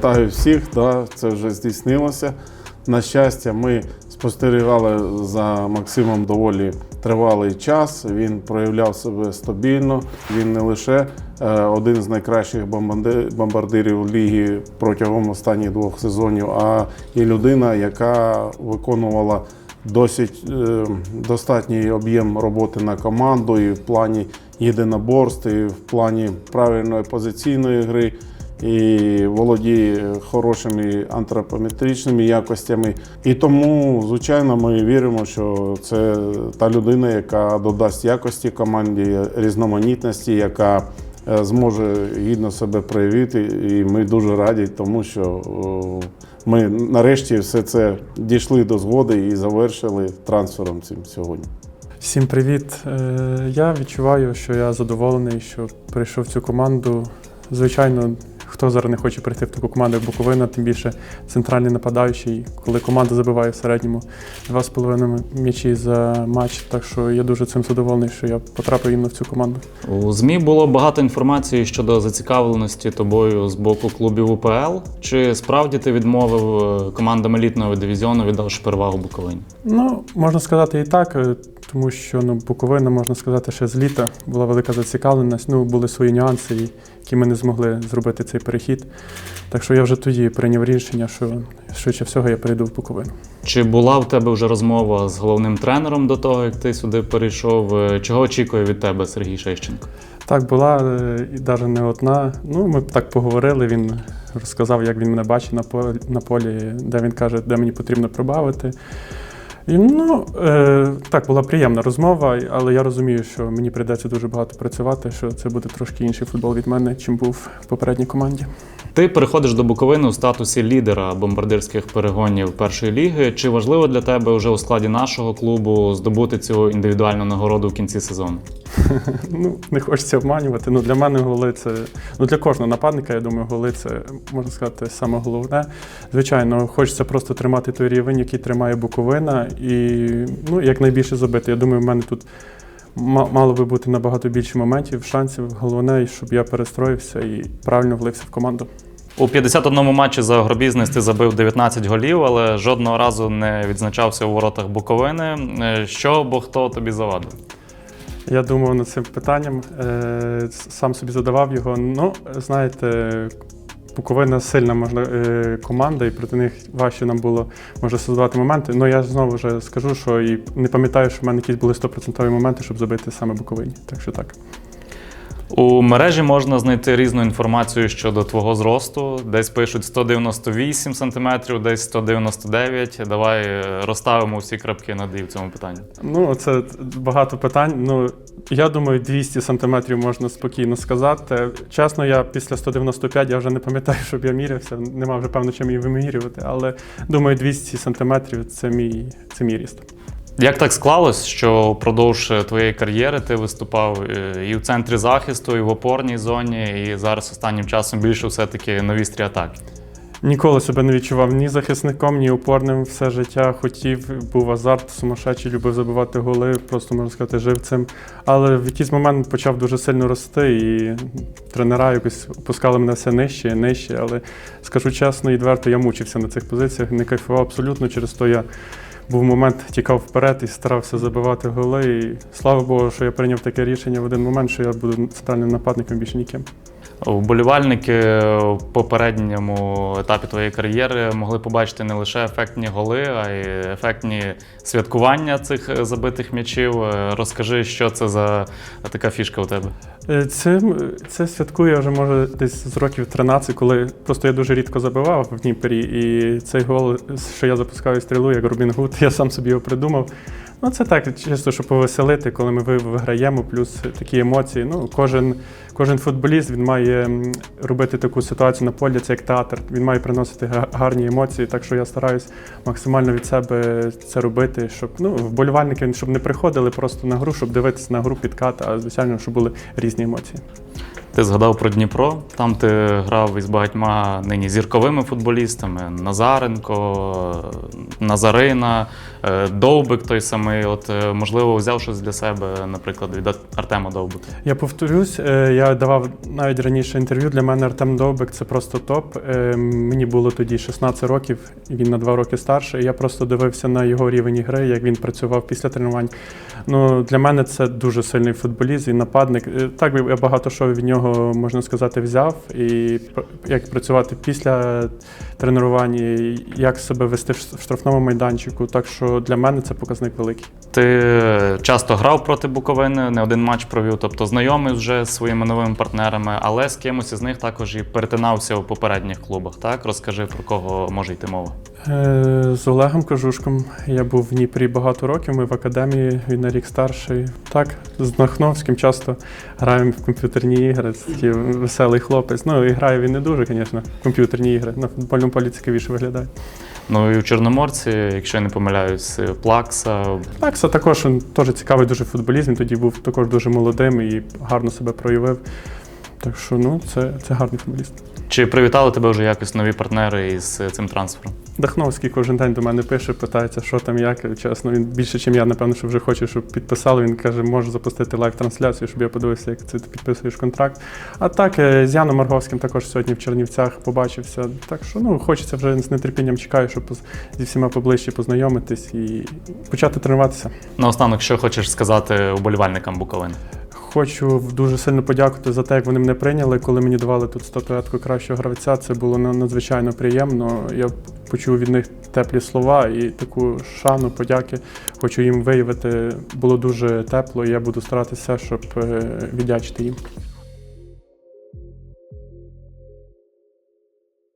вітаю всіх. Да, це вже здійснилося. На щастя, ми спостерігали за Максимом доволі тривалий час. Він проявляв себе стабільно. Він не лише е, один з найкращих бомбардирів ліги протягом останніх двох сезонів, а і людина, яка виконувала досить е, достатній об'єм роботи на команду і в плані єдиноборств, і в плані правильної позиційної гри, і володіє хорошими антропометричними якостями. І тому, звичайно, ми віримо, що це та людина, яка додасть якості команді, різноманітності, яка е, зможе гідно себе проявити. І ми дуже раді, тому що ми нарешті все це дійшли до згоди і завершили трансфером цим сьогодні. Всім привіт! Е, Я відчуваю, що я задоволений, що прийшов в цю команду. Звичайно, хто зараз не хоче прийти в таку команду, як Буковина, тим більше центральний нападаючий, коли команда забиває в середньому 2,5 м'ячі за матч. Так що я дуже цим задоволений, що я потрапив іменно в цю команду. У ЗМІ було багато інформації щодо зацікавленості тобою з боку клубів УПЛ. Чи справді ти відмовив е, командам елітного дивізіону, віддавши перевагу Буковині? Ну, можна сказати і так, тому що ну, Буковина, можна сказати, ще з літа була велика зацікавленість. Ну, були свої нюанси, які ми не змогли зробити цей перехід. Так що я вже тоді прийняв рішення, що швидше всього я перейду в Буковину. Чи була в тебе вже розмова з головним тренером до того, як ти сюди перейшов? Е, Чого очікує від тебе Сергій Шещенко? Так, була е, і навіть не одна. Ну, ми так поговорили. Він розказав, як він мене бачить на полі, на полі де він каже, де мені потрібно прибавити. Ну, е, так, була приємна розмова, але я розумію, що мені прийдеться дуже багато працювати, що це буде трошки інший футбол від мене, чим був в попередній команді. Ти переходиш до Буковини у статусі лідера бомбардирських перегонів першої ліги. Чи важливо для тебе вже у складі нашого клубу здобути цю індивідуальну нагороду в кінці сезону? Ну, не хочеться обманювати. Ну, для мене голи це. Ну, для кожного нападника, я думаю, голи це можна сказати саме головне. Звичайно, хочеться просто тримати той рівень, який тримає Буковина, і ну, якнайбільше забити. Я думаю, в мене тут мало би бути набагато більше моментів, шансів. Головне, щоб я перестроївся і правильно влився в команду. У 51 матчі за гробізність ти забив 19 голів, але жодного разу не відзначався у воротах Буковини. Е, Що або хто тобі завадив? Я думав над цим питанням, е, сам собі задавав його. Ну, знаєте, Буковина сильна можна, е, команда, і проти них важче нам було може создавати моменти. Ну я знову вже скажу, що і не пам'ятаю, що в мене якісь були 100% моменти, щоб забити саме Буковині. Так що так. У мережі можна знайти різну інформацію щодо твого зросту. Десь пишуть 198 см, десь 199. Давай е, розставимо всі крапки над «і» в цьому питанні. Ну, це багато питань. Ну, я думаю, 200 сантиметрів можна спокійно сказати. Чесно, я після 195 я вже не пам'ятаю, щоб я мірявся. Нема вже певно чим її вимірювати, але думаю, 200 сантиметрів це мій, це мій ріст. Як так склалось, що впродовж твоєї кар'єри ти виступав е, і в центрі захисту, і в опорній зоні, і зараз останнім часом більше все-таки на вістрі атаки? Ніколи себе не відчував ні захисником, ні опорним. Все життя хотів, був азарт, сумасшедший, любив забивати голи, просто можна сказати, жив цим. Але в якийсь момент почав дуже сильно рости, і тренера якось опускали мене все нижче і нижче. Але скажу чесно і відверто, я мучився на цих позиціях, не кайфував абсолютно. Через то я був момент, тікав вперед і старався забивати голи. І слава Богу, що я прийняв таке рішення в один момент, що я буду центральним нападником більше ніким. Вболівальники в попередньому етапі твоєї кар'єри могли побачити не лише ефектні голи, а й ефектні святкування цих забитих м'ячів. Е, Розкажи, що це за така фішка у тебе? Е, Це, це святкую вже може десь з років 13, коли просто я дуже рідко забивав в Дніпрі. І цей гол, що я запускаю стрілу, як Робін Гуд, я сам собі його придумав. Ну, це так, чисто, щоб повеселити, коли ми виграємо, плюс такі емоції. Ну, кожен, кожен футболіст він має робити таку ситуацію на полі, це як театр. Він має приносити гарні емоції. Так що я стараюсь максимально від себе це робити, щоб ну, вболівальники щоб не приходили просто на гру, щоб дивитися на гру підкат, а звичайно, щоб були різні емоції. Ти згадав про Дніпро. Там ти грав із багатьма нині зірковими футболістами: Назаренко, Назарина, е, Довбик той самий. От, е, можливо, взяв щось для себе, наприклад, від Артема Довбика. Я повторюсь, е, я давав навіть раніше інтерв'ю. Для мене Артем Довбик це просто топ. Мені було тоді 16 років, він на 2 роки старший. Я просто дивився на його рівень ігри, як він працював після тренувань. Ну, для мене це дуже сильний футболіст і нападник. Так я багато що від нього можна сказати взяв. І як працювати після тренувань, як себе вести в штрафному майданчику. Так що для мене це показник великий. Ти часто грав проти Буковини, не один матч провів, тобто знайомий вже з своїми новими партнерами, але з кимось із них також і перетинався у попередніх клубах. Так, розкажи про кого може йти мова. Е, З Олегом Кожушком я був в Дніпрі багато років. Ми в академії, він на рік старший. Так, з Нахновським часто граємо в комп'ютерні ігри. Такий веселий хлопець. Ну і грає він не дуже, звісно, в комп'ютерні ігри. На футбольному полі цікавіше виглядає. Ну і у Чорноморці, якщо я не помиляюсь, Плакса. Так, це також він теж цікавий дуже футболіст. Він тоді був також дуже молодим і гарно себе проявив. Так що ну, це, це гарний футболіст. Чи привітали тебе вже якось нові партнери із цим трансфером? Дахновський кожен день до мене пише, питається, що там, як. Чесно, він більше, ніж я, напевно, що вже хоче, щоб підписали. Він каже, може запустити лайв-трансляцію, щоб я подивився, як це ти підписуєш контракт. А так, е, з Яном Марговським також сьогодні в Чернівцях побачився. Так що ну, хочеться вже з нетерпінням чекаю, щоб зі всіма поближче познайомитись і почати тренуватися. Наостанок, що хочеш сказати уболівальникам Буковини? Хочу дуже сильно подякувати за те, як вони мене прийняли. Коли мені давали тут статуетку кращого гравця, це було на- надзвичайно приємно. Я почув від них теплі слова і таку шану, подяки. Хочу їм виявити. Було дуже тепло, і я буду старатися, щоб е, віддячити їм.